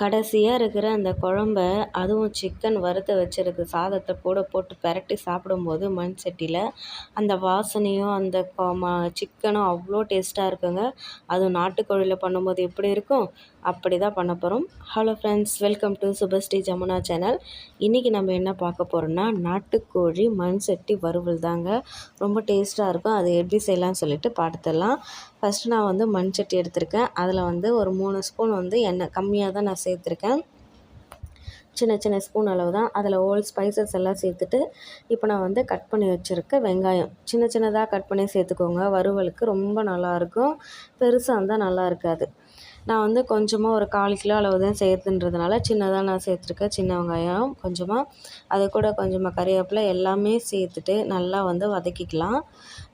கடைசியாக இருக்கிற அந்த குழம்ப அதுவும் சிக்கன் வறுத்து வச்சிருக்கு சாதத்தை கூட போட்டு பெரட்டி சாப்பிடும்போது மண் சட்டியில் அந்த வாசனையும் அந்த சிக்கனும் அவ்வளோ டேஸ்ட்டாக இருக்குங்க. அதுவும் நாட்டுக்கோழியில் பண்ணும்போது எப்படி இருக்கும்? அப்படி தான் பண்ண போகிறோம் hello friends welcome to Subhashree Jamuna channel இன்றைக்கி நம்ம என்ன பார்க்க போகிறோம்னா நாட்டுக்கோழி மண் சட்டி வறுவல் தாங்க. ரொம்ப டேஸ்ட்டாக இருக்கும். அது எப்படி செய்யலாம்னு சொல்லிட்டு பார்த்துடலாம். ஃபஸ்ட்டு நான் வந்து மண் சட்டி எடுத்திருக்கேன். அதில் வந்து ஒரு மூணு ஸ்பூன் வந்து எண்ணெய். கம்மியாக தான் நான் சேர்த்துருக்கேன். சின்ன சின்ன ஸ்பூன் அளவு தான் அதில் ஓல் ஸ்பைசஸ் எல்லாம் சேர்த்துட்டு இப்போ நான் வந்து கட் பண்ணி வச்சுருக்க வெங்காயம். சின்ன சின்னதாக கட் பண்ணி சேர்த்துக்கோங்க. வறுவலுக்கு ரொம்ப நல்லாயிருக்கும் பெருசாக இருந்தால் நல்லா இருக்காது. நான் வந்து கொஞ்சமாக ஒரு கால் கிலோ அளவு தான் சேர்த்துன்றதுனால சின்னதாக நான் சேர்த்துருக்கேன். சின்ன வெங்காயம் கொஞ்சமாக அது கூட கொஞ்சமாக கறிவேப்பிலை எல்லாமே சேர்த்துட்டு நல்லா வந்து வதக்கிக்கலாம்.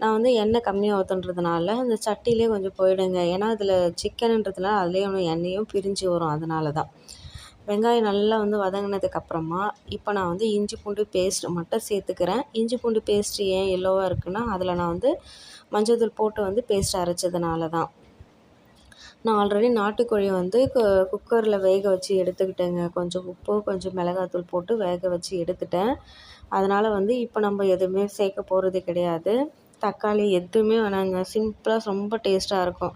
நான் வந்து எண்ணெய் கம்மியாக ஊற்றுன்றதுனால இந்த சட்டிலே கொஞ்சம் போயிடுங்க. ஏன்னா அதில் சிக்கனுன்றதுனால அதுலேயும் எண்ணெயும் பிரிஞ்சு வரும். அதனால தான் வெங்காயம் நல்லா வந்து வதங்கினதுக்கப்புறமா இப்போ நான் வந்து இஞ்சி பூண்டு பேஸ்ட் மட்டும் சேர்த்துக்கிறேன். இஞ்சி பூண்டு பேஸ்ட்டு ஏன் எல்லோவாக இருக்குன்னா அதில் நான் வந்து மஞ்சள் தூள் போட்டு வந்து பேஸ்ட் அரைச்சதுனால தான் நான் ஆல்ரெடி நாட்டுக்கோழியை வந்து குக்கரில் வேக வச்சு எடுத்துக்கிட்டேங்க. கொஞ்சம் உப்பு கொஞ்சம் மிளகாத்தூள் போட்டு வேக வச்சு எடுத்துட்டேன். அதனால் வந்து இப்போ நம்ம எதுவுமே சேர்க்க போகிறது கிடையாது. தக்காளி எதுவுமே வேணாங்க. சிம்பிளாக ரொம்ப டேஸ்ட்டாக இருக்கும்.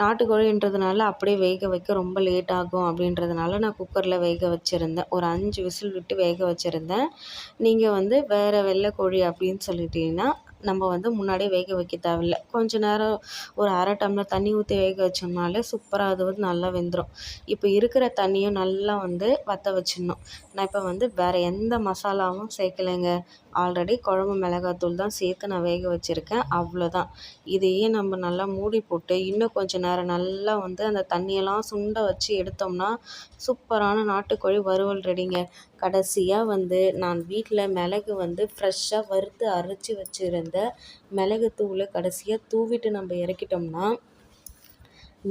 நாட்டுக்கோழின்றதுனால அப்படியே வேக வைக்க ரொம்ப லேட் ஆகும் அப்படின்றதுனால நான் குக்கரில் வேக வச்சுருந்தேன். ஒரு அஞ்சு விசில் விட்டு வேக வச்சுருந்தேன். நீங்கள் வந்து வேறு வெள்ளை கோழி அப்படின்னு சொல்லிட்டீங்கன்னா நம்ம வந்து முன்னாடியே வேக வைக்க தேவையில்ல. கொஞ்ச நேரம் ஒரு அரை டம்ளர் தண்ணி ஊற்றி வேக வச்சோம்னாலே சூப்பராக அது வந்து நல்லா வெந்துடும் இப்போ இருக்கிற தண்ணியும் நல்லா வந்து வற்ற வச்சிடணும். நான் இப்போ வந்து வேறு எந்த மசாலாவும் சேர்க்கலைங்க. ஆல்ரெடி குழம்பு மிளகாத்தூள் தான் சேர்த்து நான் வேக வச்சுருக்கேன். அவ்வளோதான் இதையே நம்ம நல்லா மூடி போட்டு இன்னும் கொஞ்சம் நேரம் நல்லா வந்து அந்த தண்ணியெல்லாம் சுண்ட வச்சு எடுத்தோம்னா சூப்பரான நாட்டுக்கோழி வறுவல் ரெடிங்க. கடைசியாக வந்து நான் வீட்டில் மிளகு வந்து ஃப்ரெஷ்ஷாக வறுத்து அரைச்சி வச்சுருந்த மிளகு தூளை கடைசியாக தூவிட்டு நம்ம இறக்கிட்டோம்னா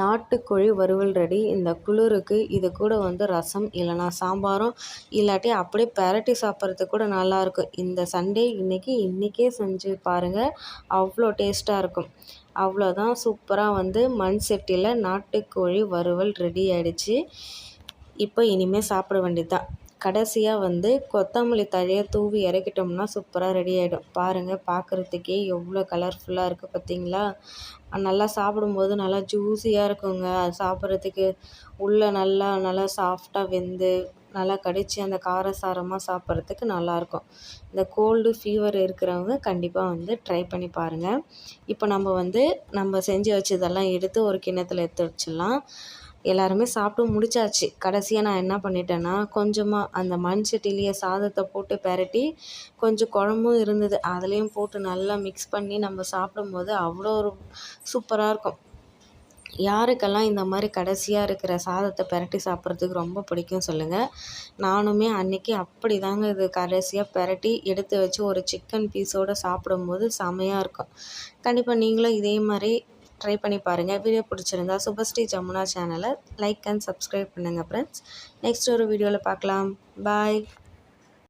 நாட்டுக்கோழி வறுவல் ரெடி இந்த குளிருக்கு இது கூட வந்து ரசம் இல்லைனா சாம்பாரும் இல்லாட்டி அப்படியே பெரட்டி சாப்பிட்றதுக்கு கூட நல்லாயிருக்கும் இந்த சண்டே இன்றைக்கி இன்றைக்கே செஞ்சு பாருங்கள் அவ்வளோ டேஸ்ட்டாக இருக்கும். அவ்வளோதான் சூப்பராக வந்து மண் செட்டியில் நாட்டுக்கோழி வறுவல் ரெடி ஆகிடுச்சு இப்போ இனிமேல் சாப்பிட வேண்டியது தான் கடைசியாக வந்து கொத்தமல்லி தழையை தூவி இறக்கிட்டோம்னா சூப்பராக ரெடி ஆகிடும் பாருங்கள் பார்க்குறதுக்கே எவ்வளோ கலர்ஃபுல்லாக இருக்குது பார்த்தீங்களா நல்லா சாப்பிடும்போது நல்லா ஜூஸியாக இருக்குங்க. சாப்பிட்றதுக்கு உள்ளே நல்லா நல்லா சாஃப்டாக வெந்து நல்லா கடித்து அந்த காரசாரமாக சாப்பிட்றதுக்கு நல்லாயிருக்கும் இந்த கோல்டு ஃபீவர் இருக்கிறவங்க கண்டிப்பாக வந்து ட்ரை பண்ணி பாருங்கள் இப்போ நம்ம வந்து நம்ம செஞ்சு வச்சதெல்லாம் எடுத்து ஒரு கிண்ணத்தில் எடுத்து வச்சிடலாம். எல்லாருமே சாப்பிட்டு முடிச்சாச்சு. கடைசியாக நான் என்ன பண்ணிட்டேன்னா கொஞ்சமாக அந்த மண் சட்டிலேயே சாதத்தை போட்டு பெரட்டி கொஞ்சம் குழம்பும் இருந்தது. அதுலேயும் போட்டு நல்லா மிக்ஸ் பண்ணி நம்ம சாப்பிடும்போது அவ்வளோ ஒரு சூப்பராக இருக்கும். யாருக்கெல்லாம் இந்த மாதிரி கடைசியாக இருக்கிற சாதத்தை பெரட்டி சாப்பிட்றதுக்கு ரொம்ப பிடிக்கும் சொல்லுங்கள் நானுமே அன்றைக்கி அப்படி தாங்க இது கடைசியாக பெரட்டி எடுத்து வச்சு ஒரு சிக்கன் பீஸோடு சாப்பிடும்போது செமையாக இருக்கும். கண்டிப்பாக நீங்களும் இதே மாதிரி ட்ரை பண்ணி பாருங்கள் வீடியோ பிடிச்சிருந்தா சுபஸ்ரீ ஜமுனா சேனலை லைக் அண்ட் சப்ஸ்கிரைப் பண்ணுங்கள் ஃப்ரெண்ட்ஸ் நெக்ஸ்ட் ஒரு வீடியோவில் பார்க்கலாம். பாய்